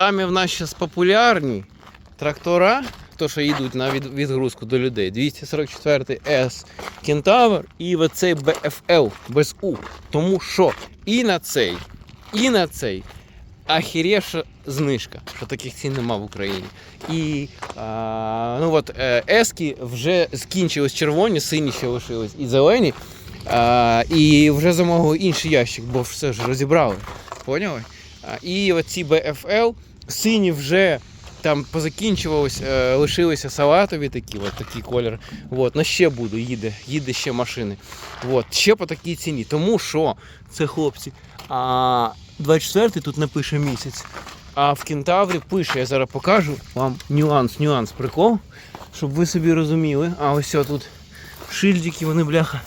Самі в нас зараз популярні трактора, то що йдуть на від- відгрузку до людей. 244 S Кентавр і оцей BFL без У. Тому що і на цей, і на цей ахірєша знижка, що таких цін нема в Україні. І а, ну от е, ески вже скінчились червоні, сині ще лишились і зелені. А, і вже замовили інший ящик, бо все ж розібрали. Поняли? А, і оці BFL сині вже там позакінчувались, е, лишилися салатові такі, от такий колір. От, на ще буду, їде, їде ще машини. От, ще по такій ціні. Тому що це хлопці. А 24 тут напише місяць. А в Кентаврі пише, я зараз покажу вам нюанс, нюанс, прикол, щоб ви собі розуміли. А ось тут шильдики, вони бляха.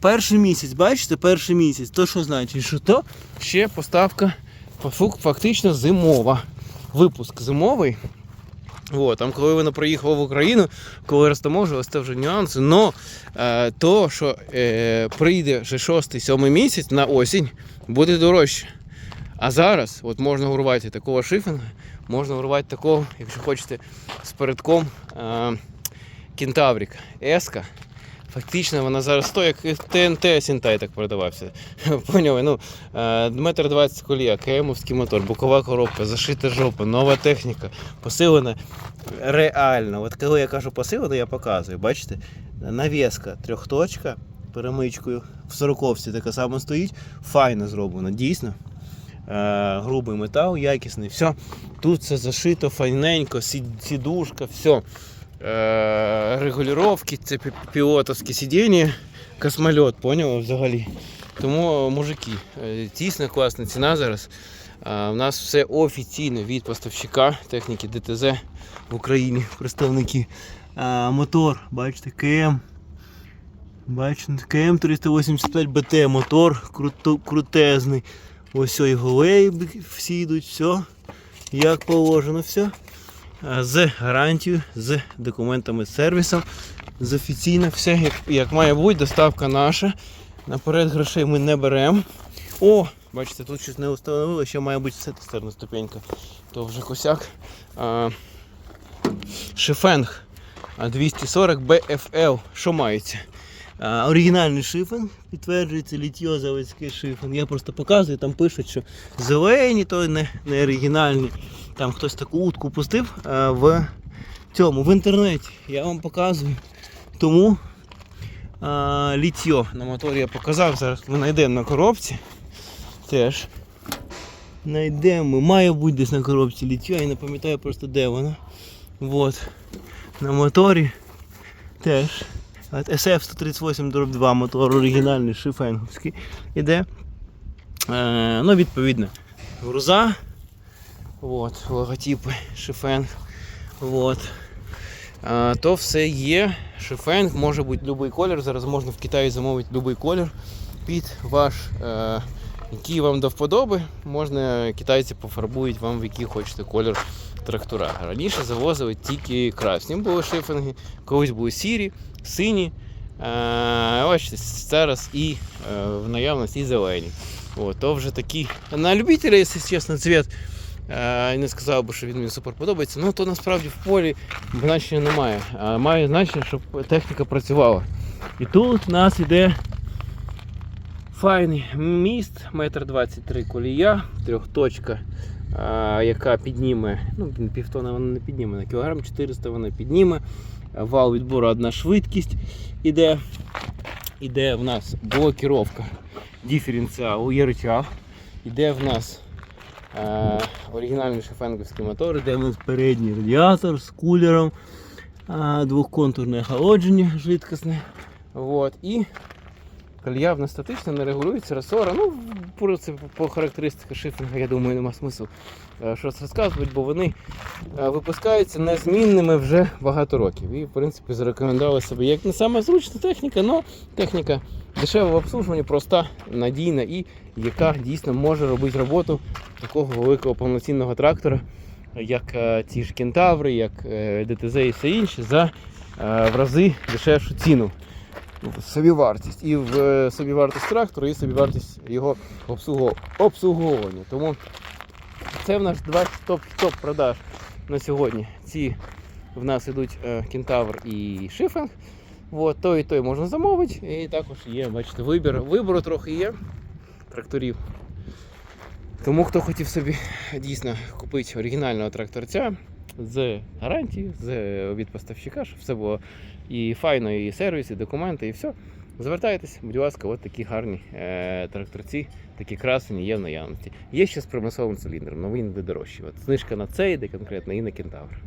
Перший місяць, бачите, перший місяць. То що значить? Що то ще поставка фактично зимова. Випуск зимовий. О, там, коли воно приїхало в Україну, коли розтаможувалось, це вже нюанси. Но е, то, що е, прийде вже 6-7 місяць на осінь, буде дорожче. А зараз от можна урвати такого шифінга, можна урвати такого, якщо хочете, з передком е, Кентаврік Еска. Фактично вона зараз стоїть, як ТНТ Сінтай так продавався. Поняли? Ну, е, метр 20 колія, КМовський мотор, бокова коробка, зашита жопа, нова техніка, посилена реально. От коли я кажу посилена, я показую. Бачите? Навіска трьохточка перемичкою в сороковці така сама стоїть, файно зроблено, дійсно. Е, грубий метал, якісний, все. Тут все зашито, файненько, сідушка, все. Е, регулювання, це пілотовське сидіння, космольот, поняв взагалі. Тому, мужики, е, дійсно класна ціна зараз. Е, У нас все офіційно від поставщика техніки ДТЗ в Україні, представники. Е, Мотор, бачите, КМ. Бачите, КМ 385 БТ, мотор круто, крутезний. Ось його лейби всі йдуть, все як положено, все. З гарантією, з документами з сервісом, з офіційно, все як, як має бути, доставка наша. Наперед грошей ми не беремо. О, бачите, тут щось не встановили, ще має бути все тестерна ступенька. То вже косяк. А, Шифенг а, 240 BFL. Що мається? А, оригінальний шифен, підтверджується літьо заводський шифен. Я просто показую, там пишуть, що зелені, то не, не оригінальні. Там хтось таку утку пустив в цьому, в інтернеті. Я вам показую. Тому а, літьо на моторі я показав. Зараз ми знайдемо на коробці. Теж. Знайдемо. Має бути десь на коробці літьо, я не пам'ятаю просто де воно. Вот. На моторі теж. От SF 138 2 мотор оригінальний шифенговський іде. Е, ну, відповідно, груза. От, логотипи шифенг. От. Е, то все є. Шифенг, може бути будь-який колір. Зараз можна в Китаї замовити будь-який колір під ваш, е, який вам до вподоби. Можна китайці пофарбують вам в який хочете колір трактора. Раніше завозили тільки красні були шифинги, колись були сірі, сині. Е, бачите, зараз і е, в наявності і зелені. От, то вже такі. На любителя, якщо чесно, цвіт. Е, не сказав би, що він мені супер подобається. Ну то насправді в полі значення немає. Має значення, щоб техніка працювала. І тут в нас іде файний міст, метр 23 колія, трьохточка, а, яка підніме, ну півтона вона не підніме, на кілограм 400 вона підніме. Вал відбору одна швидкість іде. Іде в нас блокіровка диференціалу, є рычаг. Іде в нас е, оригінальний шефенковський мотор, де в нас передній радіатор з кулером, е, двохконтурне охолодження швидкісне. Вот. І колія в статична, не регулюється, ресора. Ну, в принципі, по характеристиках шифінга, я думаю, нема смислу е, щось розказувати, бо вони е, випускаються незмінними вже багато років. І, в принципі, зарекомендували себе як не саме зручна техніка, але техніка дешева в обслужуванні, проста, надійна і яка дійсно може робити роботу такого великого повноцінного трактора, як е, ті ж кентаври, як ДТЗ і все інше, за в рази дешевшу ціну. Собівартість. І в е, собівартість трактору, і собівартість його обслуговування. Тому Це в нас два топ, топ продаж на сьогодні. Ці в нас ідуть е, кентавр і шифинг. От, той і той можна замовити. І також є, бачите, вибір. Вибору трохи є тракторів. Тому хто хотів собі дійсно купити оригінального тракторця з гарантії, з від поставщика, щоб все було і файно, і сервіс, і документи, і все. Звертайтесь, будь ласка, от такі гарні е, тракторці, такі красені є в наявності. Є ще з промисловим циліндром, але він буде дорожчий. От знижка на цей де конкретно і на кентавр.